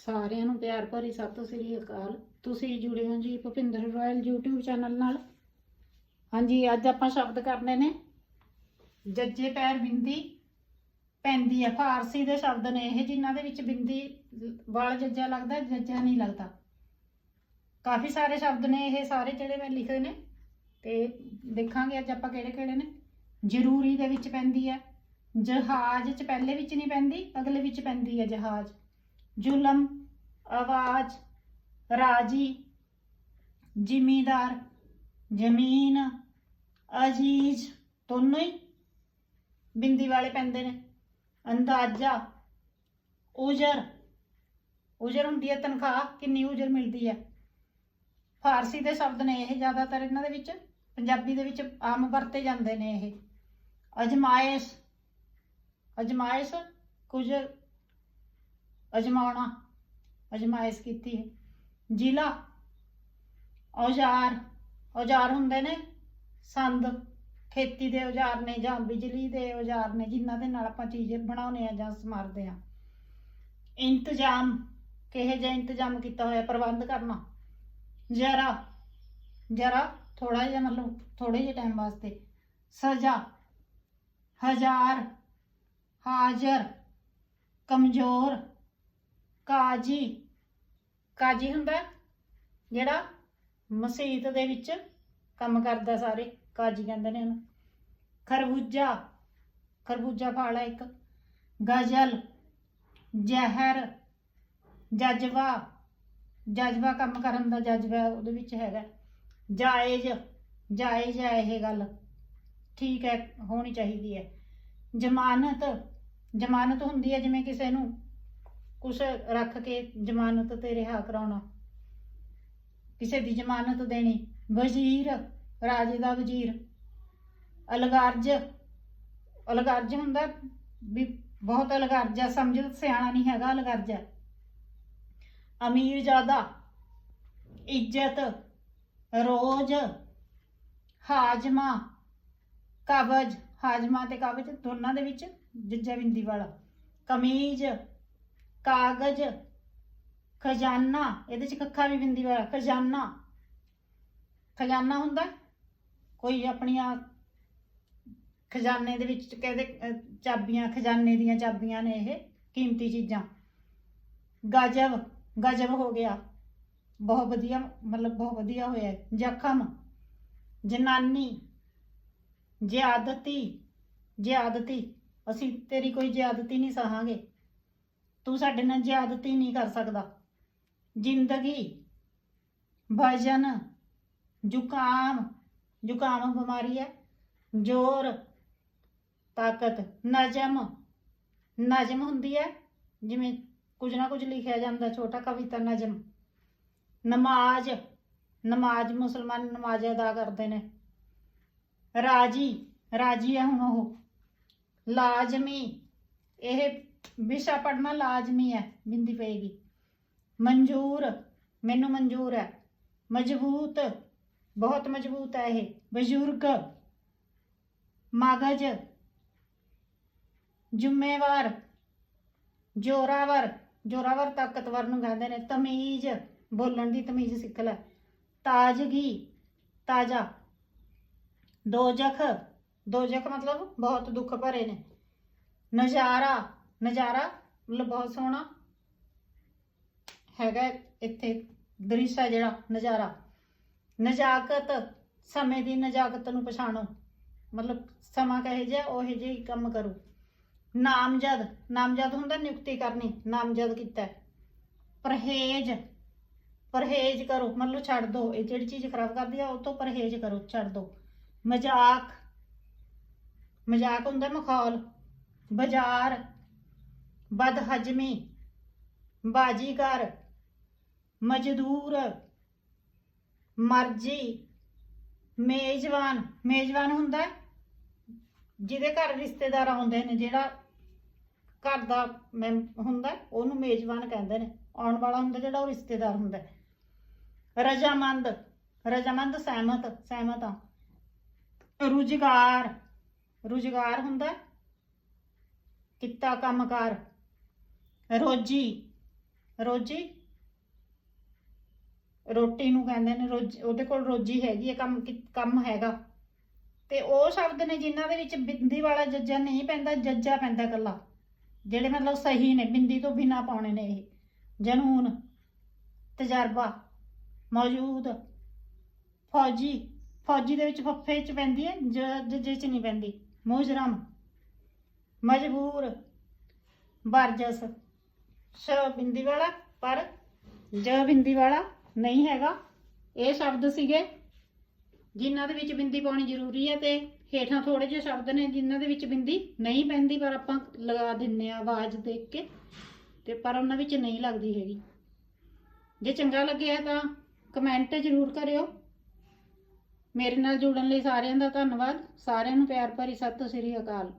ਸਾਰਿਆਂ ਨੂੰ ਪਿਆਰ ਭਰੀ ਸਤਿ ਸ੍ਰੀ ਅਕਾਲ। ਤੁਸੀਂ ਜੁੜੇ ਹੋ ਜੀ ਭੁਪਿੰਦਰ ਰਾਇਲ YouTube ਚੈਨਲ ਨਾਲ। ਹਾਂਜੀ, ਅੱਜ ਆਪਾਂ ਸ਼ਬਦ ਕਰਨੇ ਨੇ, ਜੱਜੇ ਪੈਰ ਬਿੰਦੀ ਪੈਂਦੀ ਹੈ ਫਾਰਸੀ ਦੇ ਸ਼ਬਦ ਨੇ ਇਹ, ਜਿਨ੍ਹਾਂ ਦੇ ਵਿੱਚ ਬਿੰਦੀ ਵਾਲ ਜੱਜਾ ਲੱਗਦਾ, ਜੱਜਾ ਨਹੀਂ ਲੱਗਦਾ। ਕਾਫੀ ਸਾਰੇ ਸ਼ਬਦ ਨੇ ਇਹ, ਸਾਰੇ ਜਿਹੜੇ ਮੈਂ ਲਿਖੇ ਨੇ, ਤੇ ਦੇਖਾਂਗੇ ਅੱਜ ਆਪਾਂ ਕਿਹੜੇ ਕਿਹੜੇ ਨੇ। ਜ਼ਰੂਰੀ ਦੇ ਵਿੱਚ ਪੈਂਦੀ ਹੈ ਜਹਾਜ਼ ਚ ਪਹਿਲੇ ਵਿੱਚ ਨਹੀਂ ਪੈਂਦੀ, ਅਗਲੇ ਵਿੱਚ ਪੈਂਦੀ ਹੈ ਜਹਾਜ਼। ਜ਼ੁਲਮ, ਆਵਾਜ਼, ਰਾਜੀ, ਜ਼ਿਮੀਦਾਰ, ਜ਼ਮੀਨ, ਅਜੀਜ਼, ਦੋਨੋਂ ਹੀ ਬਿੰਦੀ ਵਾਲੇ ਪੈਂਦੇ ਨੇ। ਅੰਦਾਜ਼ਾ, ਉਜਰ ਉਜਰ ਹੁੰਦੀ ਹੈ ਤਨਖਾਹ, ਕਿੰਨੀ ਉਜਰ ਮਿਲਦੀ ਹੈ। ਫਾਰਸੀ ਦੇ ਸ਼ਬਦ ਨੇ ਇਹ ਜ਼ਿਆਦਾਤਰ ਇਹਨਾਂ ਦੇ ਵਿੱਚ, ਪੰਜਾਬੀ ਦੇ ਵਿੱਚ ਆਮ ਵਰਤੇ ਜਾਂਦੇ ਨੇ ਇਹ। ਅਜਮਾਇਸ਼ ਅਜਮਾਇਸ਼ ਕੁਝ ਅਜਮਾਉਣਾ, ਅਜਮਾਇਸ਼ ਕੀਤੀ ਹੈ। ਜ਼ਿਲ੍ਹਾ ਔਜ਼ਾਰ ਔਜ਼ਾਰ ਹੁੰਦੇ ਨੇ, ਸੰਦ, ਖੇਤੀ ਦੇ ਔਜ਼ਾਰ ਨੇ ਜਾਂ ਬਿਜਲੀ ਦੇ ਔਜ਼ਾਰ ਨੇ, ਜਿਨ੍ਹਾਂ ਦੇ ਨਾਲ ਆਪਾਂ ਚੀਜ਼ ਬਣਾਉਂਦੇ ਆ ਜਾਂ ਸਮਾਰਦੇ ਆ ਇੰਤਜ਼ਾਮ, ਕਿਹੇ ਜਿਹਾ ਇੰਤਜ਼ਾਮ ਕੀਤਾ ਹੋਇਆ, ਪ੍ਰਬੰਧ ਕਰਨਾ। ਜਰਾ ਜਰਾ ਥੋੜਾ ਜਿਹਾ ਮਤਲਬ ਥੋੜੇ ਜਿਹੇ ਟਾਈਮ ਵਾਸਤੇ। ਸਜ਼ਾ, ਹਜ਼ਾਰ, ਹਾਜ਼ਰ, ਕਮਜ਼ੋਰ ਕਾਜੀ। ਕਾਜੀ ਹੁੰਦਾ ਜਿਹੜਾ ਮਸਜਿਦ ਦੇ ਵਿੱਚ ਕੰਮ ਕਰਦਾ ਸਾਰੇ, ਕਾਜੀ ਕਹਿੰਦੇ ਨੇ ਉਹਨੂੰ। ਖਰਬੂਜਾ ਖਰਬੂਜਾ ਫਲ ਹੈ ਇੱਕ। ਗਜ਼ਲ, ਜ਼ਹਿਰ, ਜਜ਼ਬਾ। ਜਜ਼ਬਾ ਕੰਮ ਕਰਨ ਦਾ ਜਜ਼ਬਾ ਉਹਦੇ ਵਿੱਚ ਹੈਗਾ। ਜਾਇਜ਼ ਜਾਇਜ਼ ਹੈ ਇਹ ਗੱਲ। ਠੀਕ ਹੈ, ਹੋਣੀ ਚਾਹੀਦੀ ਹੈ। ਜ਼ਮਾਨਤ ਜ਼ਮਾਨਤ ਹੁੰਦੀ ਹੈ ਜਿਵੇਂ ਕਿਸੇ ਨੂੰ ਕੁਛ ਰੱਖ ਕੇ ਜ਼ਮਾਨਤ ਤੇ ਰਿਹਾ ਕਰਾਉਣਾ। ਕਿਸੇ ਦੀ ਜ਼ਮਾਨਤ ਦੇਣੀ। ਵਜ਼ੀਰ, ਰਾਜੇ ਦਾ ਵਜ਼ੀਰ। ਅਲਗਾਰਜ ਅਲਗਾਰਜ ਹੁੰਦਾ ਵੀ ਬਹੁਤ ਅਲਗਾਰਜਾ ਸਮਝ ਸਿਆਣਾ ਨਹੀਂ ਹੈਗਾ ਅਲਗਾਰਜਾ। ਅਮੀਰ ਜ਼ਿਆਦਾ, ਇੱਜ਼ਤ, ਰੋਜ਼, ਹਾਜਮਾ, ਕਬਜ਼, ਹਾਜਮਾ ਤੇ ਕਬਜ਼ ਦੋਨਾਂ ਦੇ ਵਿੱਚ ਜੱਜਾ ਬਿੰਦੀ ਵਾਲਾ। ਕਮੀਜ਼ ਕਾਗਜ਼, ਖਜ਼ਾਨਾ, ਇਹਦੇ ਚ ਕੱਖਾ ਵੀ ਬਿੰਦੀ ਵਾਲਾ, ਖਜ਼ਾਨਾ। ਖਜ਼ਾਨਾ ਹੁੰਦਾ? ਕੋਈ ਆਪਣੀਆਂ ਖਜ਼ਾਨੇ ਦੇ ਵਿੱਚ ਕਹਿੰਦੇ ਚਾਬੀਆਂ, ਖਜ਼ਾਨੇ ਦੀਆਂ ਚਾਬੀਆਂ ਨੇ ਇਹ ਕੀਮਤੀ ਚੀਜ਼ਾਂ। ਗਜਬ ਗਜਬ ਹੋ ਗਿਆ। ਬਹੁਤ ਵਧੀਆ, ਮਤਲਬ ਬਹੁਤ ਵਧੀਆ ਹੋਇਆ ਜ਼ਖਮ, ਜਨਾਨੀ, ਜ਼ਿਆਦਤੀ ਜ਼ਿਆਦਤੀ। ਅਸੀਂ ਤੇਰੀ ਕੋਈ ਜ਼ਿਆਦਤੀ ਨਹੀਂ ਸਹਾਂਗੇ। ਤੂੰ ਸਾਡੇ ਨਾਲ ਜ਼ਿਆਦਤੀ ਨਹੀਂ ਕਰ ਸਕਦਾ। ਜ਼ਿੰਦਗੀ ਭਜਨ ਜ਼ੁਕਾਮ ਜ਼ੁਕਾਮ ਬਿਮਾਰੀ ਹੈ। ਜ਼ੋਰ, ਤਾਕਤ, ਨਜਮ ਨਜਮ ਹੁੰਦੀ ਹੈ। ਜਿਵੇਂ ਕੁਝ ਨਾ ਕੁਝ ਲਿਖਿਆ ਜਾਂਦਾ, ਛੋਟਾ ਕਵਿਤਾ ਨਜਮ। ਨਮਾਜ਼ ਨਮਾਜ਼ ਮੁਸਲਮਾਨ ਨਮਾਜ਼ ਅਦਾ ਕਰਦੇ ਨੇ। ਰਾਜੀ ਰਾਜੀ ਹੈ ਹੁਣ ਉਹ। ਲਾਜ਼ਮੀ, ਇਹ ਵਿਸ਼ਾ ਪੜਨਾ ਲਾਜ਼ਮੀ ਹੈ, ਬਿੰਦੀ ਪਏਗੀ। ਮਨਜ਼ੂਰ, ਮੈਨੂੰ ਮਨਜ਼ੂਰ ਹੈ। ਮਜ਼ਬੂਤ, ਬਹੁਤ ਮਜ਼ਬੂਤ ਹੈ ਇਹ। ਬਜ਼ੁਰਗ, ਮਗਜ, ਜ਼ਿੰਮੇਵਾਰ, ਜੋਰਾਵਰ। ਜੋਰਾਵਰ ਤਾਕਤਵਰ ਨੂੰ ਕਹਿੰਦੇ ਨੇ, ਤਮੀਜ਼, ਬੋਲਣ ਦੀ ਤਮੀਜ਼ ਸਿੱਖ ਲੈ। ਤਾਜ਼ਗੀ, ਤਾਜ਼ਾ। ਦੋਜਖ ਦੋਜਖ ਮਤਲਬ ਬਹੁਤ ਦੁੱਖ ਭਰੇ ਨੇ। ਨਜ਼ਾਰਾ ਨਜ਼ਾਰਾ ਮਤਲਬ ਬਹੁਤ ਸੋਹਣਾ। ਹੈਗਾ ਇੱਥੇ ਦ੍ਰਿਸ਼ ਹੈ ਜਿਹੜਾ, ਨਜ਼ਾਰਾ। ਨਜ਼ਾਕਤ, ਸਮੇਂ ਦੀ ਨਜ਼ਾਕਤ ਨੂੰ ਪਛਾਣੋ। ਮਤਲਬ ਸਮਾਂ ਕਹੇ ਜਿਹਾ, ਉਹ ਜਿਹੇ ਹੀ ਕੰਮ ਕਰੋ। ਨਾਮਜ਼ਦ ਨਾਮਜ਼ਦ ਹੁੰਦਾ ਨਿਯੁਕਤੀ ਕਰਨੀ, ਨਾਮਜ਼ਦ ਕੀਤਾ। ਪਰਹੇਜ਼ ਪਰਹੇਜ਼ ਕਰੋ। ਮਤਲਬ ਛੱਡ ਦੋ, ਇਹ ਜਿਹੜੀ ਚੀਜ਼ ਖਰਾਬ ਕਰਦੀ ਆ, ਉਹ ਤੋਂ ਪਰਹੇਜ਼ ਕਰੋ, ਛੱਡ ਦੋ। ਮਜ਼ਾਕ ਮਜ਼ਾਕ ਹੁੰਦਾ ਮਖੌਲ। ਬਾਜ਼ਾਰ ਬਦਹਜਮੀ ਬਾਜੀਗਰ ਮਜ਼ਦੂਰ ਮਰਜ਼ੀ ਮੇਜ਼ਬਾਨ ਮੇਜ਼ਬਾਨ ਹੁੰਦਾ ਜਿਹਦੇ ਘਰ ਰਿਸ਼ਤੇਦਾਰ ਆਉਂਦੇ ਨੇ ਜਿਹੜਾ ਘਰ ਦਾ ਮੈਂ ਹੁੰਦਾ ਉਹਨੂੰ ਮੇਜ਼ਬਾਨ ਕਹਿੰਦੇ ਨੇ। ਆਉਣ ਵਾਲਾ ਹੁੰਦਾ ਜਿਹੜਾ ਉਹ ਰਿਸ਼ਤੇਦਾਰ ਹੁੰਦਾ ਰਜਾਮੰਦ ਰਜਾਮੰਦ ਸਹਿਮਤ ਸਹਿਮਤ ਆ ਰੁਜ਼ਗਾਰ ਰੁਜ਼ਗਾਰ ਹੁੰਦਾ ਹੈ, ਕਿੱਤਾ ਕੰਮਕਾਰ ਰੋਜੀ ਰੋਜੀ? ਰੋਟੀ ਨੂੰ ਕਹਿੰਦੇ ਨੇ ਰੋਜ, ਉਹਦੇ ਕੋਲ ਰੋਜੀ ਹੈਗੀ ਹੈ ਕੰਮ ਕੀ- ਕੰਮ ਹੈਗਾ। ਤੇ ਉਹ ਸ਼ਬਦ ਨੇ ਜਿਨ੍ਹਾਂ ਦੇ ਵਿੱਚ ਬਿੰਦੀ ਵਾਲਾ ਜੱਜਾ ਨਹੀਂ ਪੈਂਦਾ, ਜੱਜਾ ਪੈਂਦਾ ਇਕੱਲਾ। ਜਿਹੜੇ ਮਤਲਬ ਸਹੀ ਨੇ, ਬਿੰਦੀ ਤੋਂ ਬਿਨਾ ਪਾਉਣੇ ਨੇ ਇਹ। ਜਨੂਨ, ਤਜਰਬਾ, ਮੌਜੂਦ, ਫੌਜੀ। ਫੌਜੀ ਦੇ ਵਿੱਚ ਫੱਫੇ ਚ ਪੈਂਦੀ ਹੈ ਜੱਜੇ ਚ ਨਹੀਂ ਪੈਂਦੀ। ਮੁਜਰਮ, ਮਜਬੂਰ ਬਰਜਸ ਸ਼ ਬਿੰਦੀ ਵਾਲਾ, ਪਰ ਜ ਬਿੰਦੀ ਵਾਲਾ ਨਹੀਂ ਹੈਗਾ। ਇਹ ਸ਼ਬਦ ਸੀਗੇ ਜਿਨ੍ਹਾਂ ਦੇ ਵਿੱਚ ਬਿੰਦੀ ਪਾਉਣੀ ਜ਼ਰੂਰੀ ਹੈ ਤੇ ਹੇਠਾਂ ਥੋੜੇ ਜਿਹੇ ਸ਼ਬਦ ਨੇ ਜਿਨ੍ਹਾਂ ਦੇ ਵਿੱਚ ਬਿੰਦੀ ਨਹੀਂ ਪੈਂਦੀ, ਪਰ ਆਪਾਂ ਲਗਾ ਦਿੰਨੇ ਆ ਆਵਾਜ਼ ਦੇਖ ਕੇ ਤੇ ਪਰ ਉਹਨਾਂ ਵਿੱਚ ਨਹੀਂ ਲੱਗਦੀ ਹੈਗੀ। ਜੇ ਚੰਗਾ ਲੱਗਿਆ ਤਾਂ ਕਮੈਂਟ ਜ਼ਰੂਰ ਕਰਿਓ। ਮੇਰੇ ਨਾਲ ਜੁੜਨ ਲਈ ਸਾਰਿਆਂ ਦਾ ਧੰਨਵਾਦ। ਸਾਰਿਆਂ ਨੂੰ ਪਿਆਰ ਭਰੀ ਸਤਿ ਸ੍ਰੀ ਅਕਾਲ।